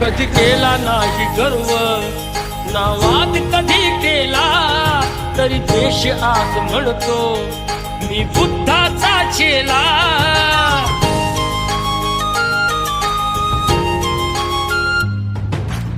कधी केला नाही गर्व नावात कधी केला तरी देश आज म्हणतो मी बुद्धाचा चेला.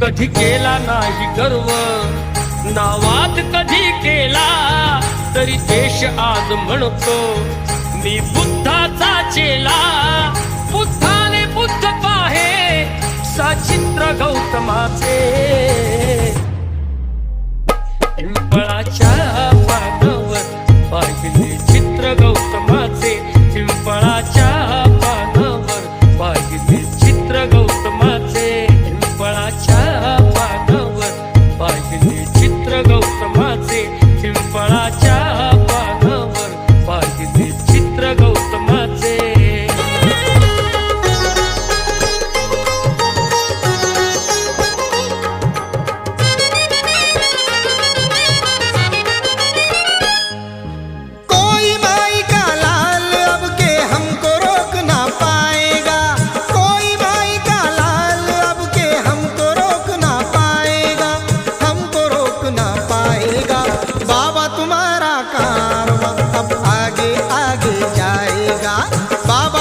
कधी केला नाही गर्व नावात कधी केला तरी देश आज म्हणतो मी बुद्धाचा चेला. सचित्र गौतमाचे. বাবা